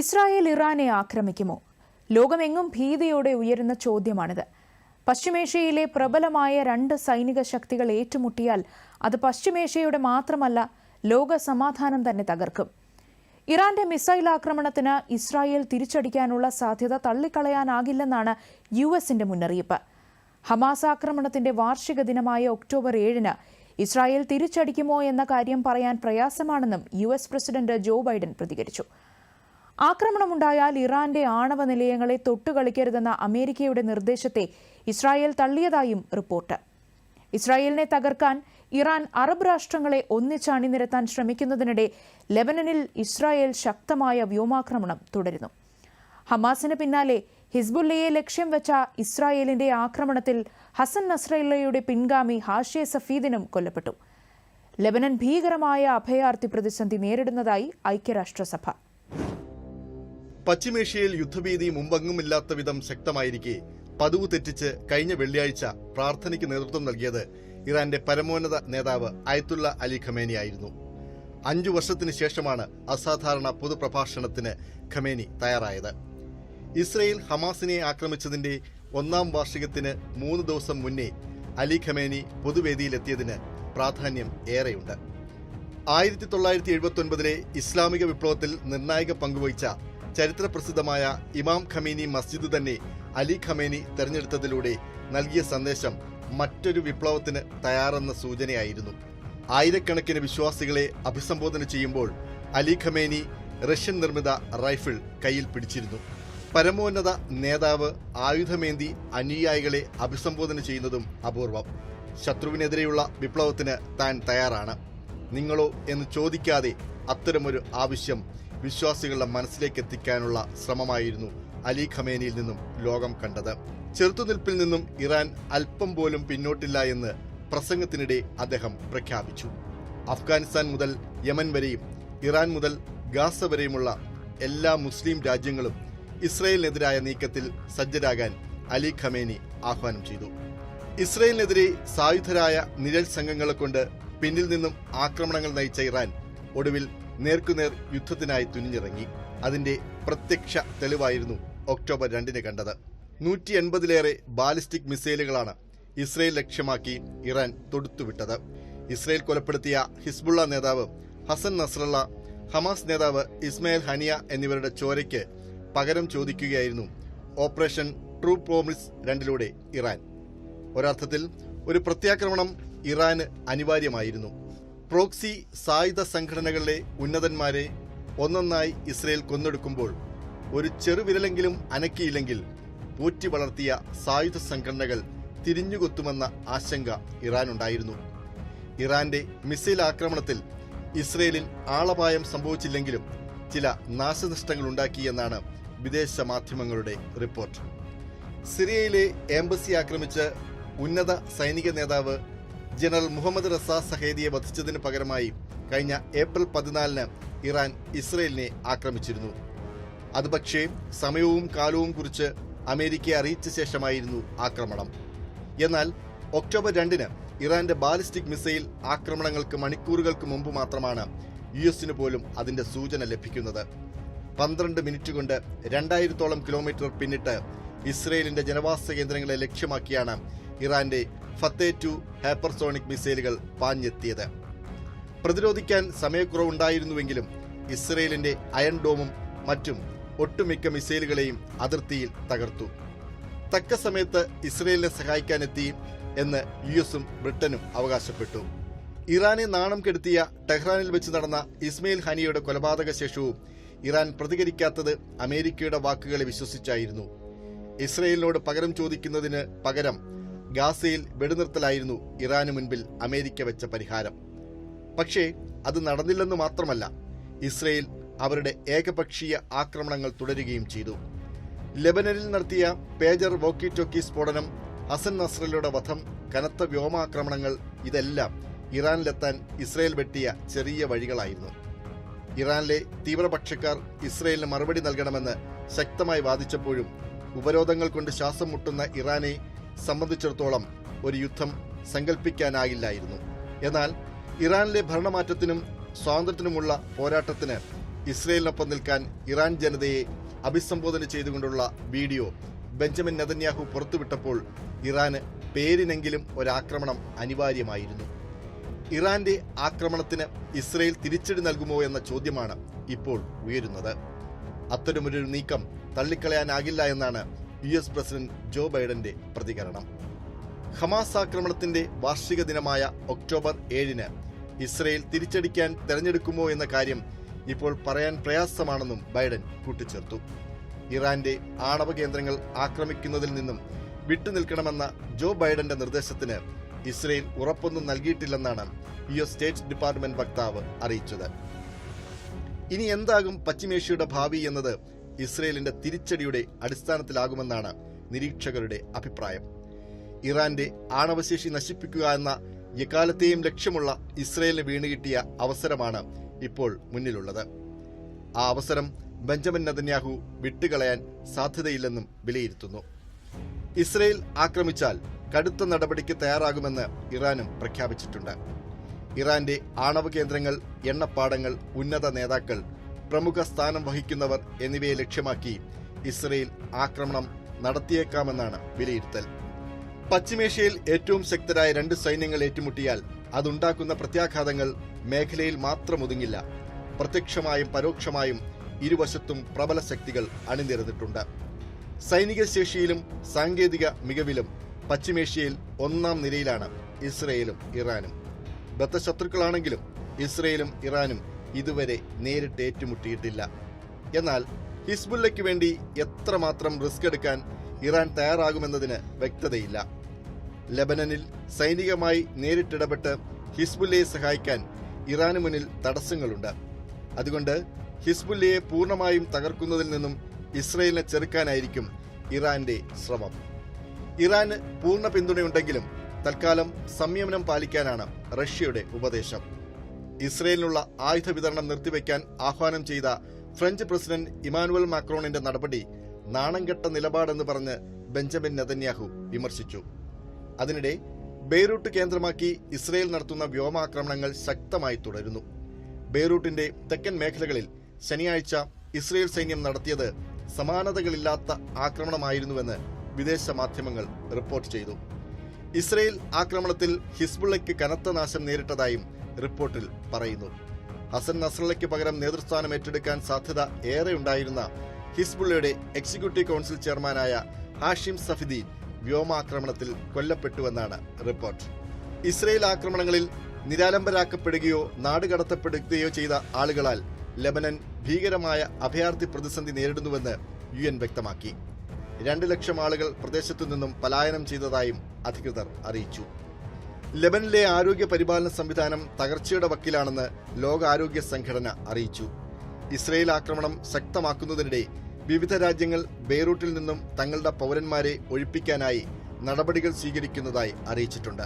Israel ഇറാനെ ആക്രമിക്കുമോ? ലോകമെങ്ങും ഭീതിയോടെ ഉയരുന്ന ചോദ്യമാണിത്. പശ്ചിമേഷ്യയിലെ പ്രബലമായ രണ്ട് സൈനിക ശക്തികൾ ഏറ്റുമുട്ടിയാൽ അത് പശ്ചിമേഷ്യയുടെ മാത്രമല്ല ലോക സമാധാനം തന്നെ തകർക്കും. ഇറാന്റെ മിസൈൽ ആക്രമണത്തിന് ഇസ്രായേൽ തിരിച്ചടിക്കാനുള്ള സാധ്യത തള്ളിക്കളയാനാകില്ലെന്നാണ് യു എസിന്റെ മുന്നറിയിപ്പ്. ഹമാസ് ആക്രമണത്തിന്റെ വാർഷിക ദിനമായ ഒക്ടോബർ ഏഴിന് ഇസ്രായേൽ തിരിച്ചടിക്കുമോ എന്ന കാര്യം പറയാൻ പ്രയാസമാണെന്നും U S president Joe Biden പ്രതികരിച്ചു. ആക്രമണമുണ്ടായാൽ ഇറാന്റെ ആണവ നിലയങ്ങളെ തൊട്ടുകളിക്കരുതെന്ന അമേരിക്കയുടെ നിർദ്ദേശത്തെ ഇസ്രായേൽ തള്ളിയതായും റിപ്പോർട്ട്. ഇസ്രായേലിനെ തകർക്കാൻ ഇറാൻ അറബ് രാഷ്ട്രങ്ങളെ ഒന്നിച്ച് അണിനിരത്താൻ ശ്രമിക്കുന്നതിനിടെ ലെബനനിൽ ഇസ്രായേൽ ശക്തമായ വ്യോമാക്രമണം തുടരുന്നു. ഹമാസിന് പിന്നാലെ ഹിസ്ബുല്ലയെ ലക്ഷ്യം വെച്ച ഇസ്രായേലിന്റെ ആക്രമണത്തിൽ ഹസൻ നസ്രല്ലയുടെ പിൻഗാമി ഹാഷിയ സഫീദിനും കൊല്ലപ്പെട്ടു. ലെബനൻ ഭീകരമായ അഭയാർത്ഥി പ്രതിസന്ധി നേരിടുന്നതായി ഐക്യരാഷ്ട്രസഭ. പശ്ചിമേഷ്യയിൽ യുദ്ധഭീതി മുമ്പെങ്ങുമില്ലാത്ത വിധം ശക്തമായിരിക്കെ. പതിവ് തെറ്റിച്ച് കഴിഞ്ഞ വെള്ളിയാഴ്ച പ്രാർത്ഥനയ്ക്ക് നേതൃത്വം നൽകിയത് ഇറാന്റെ പരമോന്നത നേതാവ് അയത്തുള്ള അലി ഖമേനിയായിരുന്നു അഞ്ചു വർഷത്തിന് ശേഷമാണ് അസാധാരണ പൊതുപ്രഭാഷണത്തിന് ഖമേനി തയ്യാറായത്. ഇസ്രയേൽ ഹമാസിനെ ആക്രമിച്ചതിന്റെ ഒന്നാം വാർഷികത്തിന് മൂന്ന് ദിവസം മുന്നേ അലി ഖമേനി പൊതുവേദിയിലെത്തിയതിന് പ്രാധാന്യം ഏറെയുണ്ട്. ആയിരത്തി തൊള്ളായിരത്തി എഴുപത്തി ഒൻപതിലെ ഇസ്ലാമിക വിപ്ലവത്തിൽ നിർണായക പങ്കുവഹിച്ച ചരിത്രപ്രസിദ്ധമായ ഇമാം ഖമീനി മസ്ജിദ് തന്നെ അലി ഖമേനി തെരഞ്ഞെടുത്തതിലൂടെ നൽകിയ സന്ദേശം മറ്റൊരു വിപ്ലവത്തിന് തയ്യാറെന്ന സൂചനയായിരുന്നു. ആയിരക്കണക്കിന് വിശ്വാസികളെ അഭിസംബോധന ചെയ്യുമ്പോൾ അലി ഖമേനി റഷ്യൻ നിർമ്മിത റൈഫിൾ കയ്യിൽ പിടിച്ചിരുന്നു. പരമോന്നത നേതാവ് ആയുധമേന്തി അനുയായികളെ അഭിസംബോധന ചെയ്യുന്നതും അപൂർവം. ശത്രുവിനെതിരെയുള്ള വിപ്ലവത്തിന് താൻ തയ്യാറാണ്. നിങ്ങളോ എന്ന് ചോദിക്കാതെ അത്തരമൊരു ആവശ്യം വിശ്വാസികളുടെ മനസ്സിലേക്ക് എത്തിക്കാനുള്ള ശ്രമമായിരുന്നു അലി ഖമേനിയിൽ നിന്നും ലോകം കണ്ടത്. ചെറുത്തുനിൽപ്പിൽ നിന്നും ഇറാൻ അല്പം പോലും പിന്നോട്ടില്ല എന്ന് പ്രസംഗത്തിനിടെ അദ്ദേഹം പ്രഖ്യാപിച്ചു. അഫ്ഗാനിസ്ഥാൻ മുതൽ യമൻ വരെയും ഇറാൻ മുതൽ ഗാസ വരെയുമുള്ള എല്ലാ മുസ്ലിം രാജ്യങ്ങളും ഇസ്രയേലിനെതിരായ നീക്കത്തിൽ സജ്ജരാകാൻ അലി ഖമേനി ആഹ്വാനം ചെയ്തു. ഇസ്രയേലിനെതിരെ സായുധരായ നിഴൽ സംഘങ്ങളെ കൊണ്ട് പിന്നിൽ നിന്നും ആക്രമണങ്ങൾ നയിച്ച ഇറാൻ ഒടുവിൽ നേർക്കുനേർ യുദ്ധത്തിനായി തുനിഞ്ഞിറങ്ങി. അതിന്റെ പ്രത്യക്ഷ തെളിവായിരുന്നു ഒക്ടോബർ രണ്ടിന് കണ്ടത്. നൂറ്റി എൺപതിലേറെ ബാലിസ്റ്റിക് മിസൈലുകളാണ് ഇസ്രയേൽ ലക്ഷ്യമാക്കി ഇറാൻ തൊടുത്തുവിട്ടത്. ഇസ്രയേൽ കൊലപ്പെടുത്തിയ ഹിസ്ബുള്ള നേതാവ് ഹസൻ നസ്രള്ള ഹമാസ് നേതാവ് ഇസ്മയിൽ ഹനിയ എന്നിവരുടെ ചോരയ്ക്ക് പകരം ചോദിക്കുകയായിരുന്നു ഓപ്പറേഷൻ ട്രൂ പ്രോമിസ് രണ്ടിലൂടെ ഇറാൻ. ഒരർത്ഥത്തിൽ ഒരു പ്രത്യാക്രമണം ഇറാന് അനിവാര്യമായിരുന്നു. പ്രോക്സി സായുധ സംഘടനകളിലെ ഉന്നതന്മാരെ ഒന്നൊന്നായി ഇസ്രയേൽ കൊന്നൊടുക്കുമ്പോൾ ഒരു ചെറുവിരലെങ്കിലും അനക്കിയില്ലെങ്കിൽ പോറ്റി വളർത്തിയ സായുധ സംഘടനകൾ തിരിഞ്ഞുകൊത്തുമെന്ന ആശങ്ക ഇറാനുണ്ടായിരുന്നു. ഇറാന്റെ മിസൈൽ ആക്രമണത്തിൽ ഇസ്രയേലിൽ ആളപായം സംഭവിച്ചില്ലെങ്കിലും ചില നാശനഷ്ടങ്ങൾ ഉണ്ടാക്കിയെന്നാണ് വിദേശ മാധ്യമങ്ങളുടെ റിപ്പോർട്ട്. സിറിയയിലെ എംബസി ആക്രമിച്ച് ഉന്നത സൈനിക നേതാവ് ജനറൽ മുഹമ്മദ് റസ സഹേദിയെ വധിച്ചതിന് പകരമായി കഴിഞ്ഞ ഏപ്രിൽ പതിനാലിന് ഇറാൻ ഇസ്രയേലിനെ ആക്രമിച്ചിരുന്നു. അത് പക്ഷേ സമയവും കാലവും കുറിച്ച് അമേരിക്കയെ അറിയിച്ച ശേഷമായിരുന്നു ആക്രമണം. എന്നാൽ ഒക്ടോബർ രണ്ടിന് ഇറാന്റെ ബാലിസ്റ്റിക് മിസൈൽ ആക്രമണങ്ങൾക്ക് മണിക്കൂറുകൾക്ക് മുമ്പ് മാത്രമാണ് യു എസിന് പോലും അതിന്റെ സൂചന ലഭിക്കുന്നത്. പന്ത്രണ്ട് മിനിറ്റ് കൊണ്ട് രണ്ടായിരത്തോളം കിലോമീറ്റർ പിന്നിട്ട് ഇസ്രയേലിന്റെ ജനവാസ കേന്ദ്രങ്ങളെ ലക്ഷ്യമാക്കിയാണ് ഇറാന്റെ ഫത്തേ ടു ഹൈപ്പർസോണിക് മിസൈലുകൾ പാഞ്ഞെത്തിയത്. പ്രതിരോധിക്കാൻ സമയക്കുറവുണ്ടായിരുന്നുവെങ്കിലും ഇസ്രയേലിന്റെ അയൺ ഡോമും മറ്റും ഒട്ടുമിക്ക മിസൈലുകളെയും അതിർത്തിയിൽ തകർത്തു. തക്ക സമയത്ത് ഇസ്രയേലിനെ സഹായിക്കാനെത്തി എന്ന് യു എസും ബ്രിട്ടനും അവകാശപ്പെട്ടു. ഇറാനെ നാണം കെടുത്തിയ ടെഹ്റാനിൽ വെച്ച് നടന്ന ഇസ്മയിൽ ഹനിയുടെ കൊലപാതക ശേഷവും ഇറാൻ പ്രതികരിക്കാത്തത് അമേരിക്കയുടെ വാക്കുകളെ വിശ്വസിച്ചായിരുന്നു. ഇസ്രയേലിനോട് പകരം ചോദിക്കുന്നതിന് പകരം ഗാസയിൽ വെടിനിർത്തലായിരുന്നു ഇറാന് മുൻപിൽ അമേരിക്ക വെച്ച പരിഹാരം. പക്ഷേ അത് നടന്നില്ലെന്ന് മാത്രമല്ല ഇസ്രയേൽ അവരുടെ ഏകപക്ഷീയ ആക്രമണങ്ങൾ തുടരുകയും ചെയ്തു. ലെബനനിൽ നടത്തിയ പേജർ വോക്കി ടോക്കി സ്ഫോടനം ഹസൻ നസ്രലയുടെ വധം കനത്ത വ്യോമാക്രമണങ്ങൾ ഇതെല്ലാം ഇറാനിലെത്താൻ ഇസ്രയേൽ വെട്ടിയ ചെറിയ വഴികളായിരുന്നു. ഇറാനിലെ തീവ്രപക്ഷക്കാർ ഇസ്രയേലിന് മറുപടി നൽകണമെന്ന് ശക്തമായി വാദിച്ചപ്പോഴും ഉപരോധങ്ങൾ കൊണ്ട് ശ്വാസം മുട്ടുന്ന ഇറാനെ സംബന്ധിച്ചിടത്തോളം ഒരു യുദ്ധം സങ്കല്പിക്കാനാകില്ലായിരുന്നു എന്നാൽ ഇറാനിലെ ഭരണമാറ്റത്തിനും സ്വാതന്ത്ര്യത്തിനുമുള്ള പോരാട്ടത്തിന് ഇസ്രയേലിനൊപ്പം നിൽക്കാൻ ഇറാൻ ജനതയെ അഭിസംബോധന ചെയ്തുകൊണ്ടുള്ള വീഡിയോ ബെഞ്ചമിൻ നെതന്യാഹു പുറത്തുവിട്ടപ്പോൾ ഇറാന് പേരിനെങ്കിലും ഒരാക്രമണം അനിവാര്യമായിരുന്നു. ഇറാന്റെ ആക്രമണത്തിന് ഇസ്രയേൽ തിരിച്ചടി നൽകുമോ എന്ന ചോദ്യമാണ് ഇപ്പോൾ ഉയരുന്നത്. അത്തരമൊരു നീക്കം തള്ളിക്കളയാനാകില്ല എന്നാണ് യു എസ് പ്രസിഡന്റ് ജോ ബൈഡന്റെ പ്രതികരണം. ഹമാസ് ആക്രമണത്തിന്റെ വാർഷിക ദിനമായ ഒക്ടോബർ ഏഴിന് ഇസ്രയേൽ തിരിച്ചടിക്കാൻ തെരഞ്ഞെടുക്കുമോ എന്ന കാര്യം ഇപ്പോൾ പറയാൻ പ്രയാസമാണെന്നും ബൈഡൻ കൂട്ടിച്ചേർത്തു. ഇറാന്റെ ആണവ കേന്ദ്രങ്ങൾ ആക്രമിക്കുന്നതിൽ നിന്നും വിട്ടുനിൽക്കണമെന്ന ജോ ബൈഡന്റെ നിർദ്ദേശത്തിന് ഇസ്രയേൽ ഉറപ്പൊന്നും നൽകിയിട്ടില്ലെന്നാണ് യു എസ് സ്റ്റേറ്റ് ഡിപ്പാർട്ട്മെന്റ് വക്താവ് അറിയിച്ചത്. ഇനി എന്താകും പശ്ചിമേഷ്യയുടെ ഭാവി എന്നത് ഇസ്രയേലിന്റെ തിരിച്ചടിയുടെ അടിസ്ഥാനത്തിലാകുമെന്നാണ് നിരീക്ഷകരുടെ അഭിപ്രായം. ഇറാന്റെ ആണവശേഷി നശിപ്പിക്കുക എന്ന എക്കാലത്തെയും ലക്ഷ്യമുള്ള ഇസ്രയേലിന് വീണുകിട്ടിയ അവസരമാണ് ഇപ്പോൾ മുന്നിലുള്ളത്. ആ അവസരം ബെഞ്ചമിൻ നദന്യാഹു വിട്ടുകളയാൻ സാധ്യതയില്ലെന്നും വിലയിരുത്തുന്നു. ഇസ്രയേൽ ആക്രമിച്ചാൽ കടുത്ത നടപടിക്ക് തയ്യാറാകുമെന്ന് ഇറാനും പ്രഖ്യാപിച്ചിട്ടുണ്ട്. ഇറാന്റെ ആണവ കേന്ദ്രങ്ങൾ എണ്ണപ്പാടങ്ങൾ ഉന്നത നേതാക്കൾ പ്രമുഖ സ്ഥാനം വഹിക്കുന്നവർ എന്നിവയെ ലക്ഷ്യമാക്കി ഇസ്രയേൽ ആക്രമണം നടത്തിയേക്കാമെന്നാണ് വിലയിരുത്തൽ. പശ്ചിമേഷ്യയിൽ ഏറ്റവും ശക്തരായ രണ്ട് സൈന്യങ്ങൾ ഏറ്റുമുട്ടിയാൽ അതുണ്ടാക്കുന്ന പ്രത്യാഘാതങ്ങൾ മേഖലയിൽ മാത്രം ഒതുങ്ങില്ല. പ്രത്യക്ഷമായും പരോക്ഷമായും ഇരുവശത്തും പ്രബല ശക്തികൾ അണിനിരന്നിട്ടുണ്ട്. സൈനിക ശേഷിയിലും സാങ്കേതിക മികവിലും പശ്ചിമേഷ്യയിൽ ഒന്നാം നിരയിലാണ് ഇസ്രയേലും ഇറാനും. ബദ്ധശത്രുക്കളാണെങ്കിലും ഇസ്രയേലും ഇറാനും ഇതുവരെ നേരിട്ട് ഏറ്റുമുട്ടിയിട്ടില്ല. എന്നാൽ ഹിസ്ബുല്ലയ്ക്ക് വേണ്ടി എത്രമാത്രം റിസ്ക് എടുക്കാൻ ഇറാൻ തയ്യാറാകുമെന്നതിന് വ്യക്തതയില്ല. ലബനനിൽ സൈനികമായി നേരിട്ടിടപെട്ട് ഹിസ്ബുല്ലയെ സഹായിക്കാൻ ഇറാന് മുന്നിൽ തടസ്സങ്ങളുണ്ട്. അതുകൊണ്ട് ഹിസ്ബുല്ലയെ പൂർണമായും തകർക്കുന്നതിൽ നിന്നും ഇസ്രയേലിനെ ചെറുക്കാനായിരിക്കും ഇറാന്റെ ശ്രമം. ഇറാന് പൂർണ പിന്തുണയുണ്ടെങ്കിലും തൽക്കാലം സംയമനം പാലിക്കാനാണ് റഷ്യയുടെ ഉപദേശം. ഇസ്രയേലിനുള്ള ആയുധ വിതരണം നിർത്തിവെക്കാൻ ആഹ്വാനം ചെയ്ത ഫ്രഞ്ച് പ്രസിഡന്റ് ഇമാനുവൽ മാക്രോണിന്റെ നടപടി നാണംകെട്ട നിലപാടെന്ന് പറഞ്ഞ് ബെഞ്ചമിൻ നെതന്യാഹു വിമർശിച്ചു. അതിനിടെ ബെയ്റൂട്ട് കേന്ദ്രമാക്കി ഇസ്രയേൽ നടത്തുന്ന വ്യോമാക്രമണങ്ങൾ ശക്തമായി തുടരുന്നു. ബെയ്റൂട്ടിന്റെ തെക്കൻ മേഖലകളിൽ ശനിയാഴ്ച ഇസ്രയേൽ സൈന്യം നടത്തിയത് സമാനതകളില്ലാത്ത ആക്രമണമായിരുന്നുവെന്ന് വിദേശ മാധ്യമങ്ങൾ റിപ്പോർട്ട് ചെയ്തു. ഇസ്രയേൽ ആക്രമണത്തിൽ ഹിസ്ബുള്ളയ്ക്ക് കനത്ത നാശം നേരിട്ടതായും റിപ്പോർട്ടിൽ പറയുന്നു. ഹസൻ നസ്രള്ളയ്ക്ക് പകരം നേതൃസ്ഥാനം ഏറ്റെടുക്കാൻ സാധ്യത ഏറെയുണ്ടായിരുന്ന ഹിസ്ബുള്ളയുടെ എക്സിക്യൂട്ടീവ് കൗൺസിൽ ചെയർമാനായ ഹാഷിം സഫിദീൻ വ്യോമാക്രമണത്തിൽ കൊല്ലപ്പെട്ടുവെന്നാണ് റിപ്പോർട്ട്. ഇസ്രയേൽ ആക്രമണങ്ങളിൽ നിരാലംബരാക്കപ്പെടുകയോ നാടുകടത്തപ്പെടുകയോ ചെയ്ത ആളുകളാൽ ലബനൻ ഭീകരമായ അഭയാർത്ഥി പ്രതിസന്ധി നേരിടുന്നുവെന്ന് യു എൻ വ്യക്തമാക്കി. രണ്ട് ലക്ഷം ആളുകൾ പ്രദേശത്തു നിന്നും പലായനം ചെയ്തതായും അധികൃതർ അറിയിച്ചു. ലെബനിലെ ആരോഗ്യ പരിപാലന സംവിധാനം തകർച്ചയുടെ വക്കിലാണെന്ന് ലോകാരോഗ്യ സംഘടന അറിയിച്ചു. ഇസ്രയേൽ ആക്രമണം ശക്തമാക്കുന്നതിനിടെ വിവിധ രാജ്യങ്ങൾ ബെയ്റൂട്ടിൽ നിന്നും തങ്ങളുടെ പൗരന്മാരെ ഒഴിപ്പിക്കാനായി നടപടികൾ സ്വീകരിക്കുന്നതായി അറിയിച്ചിട്ടുണ്ട്.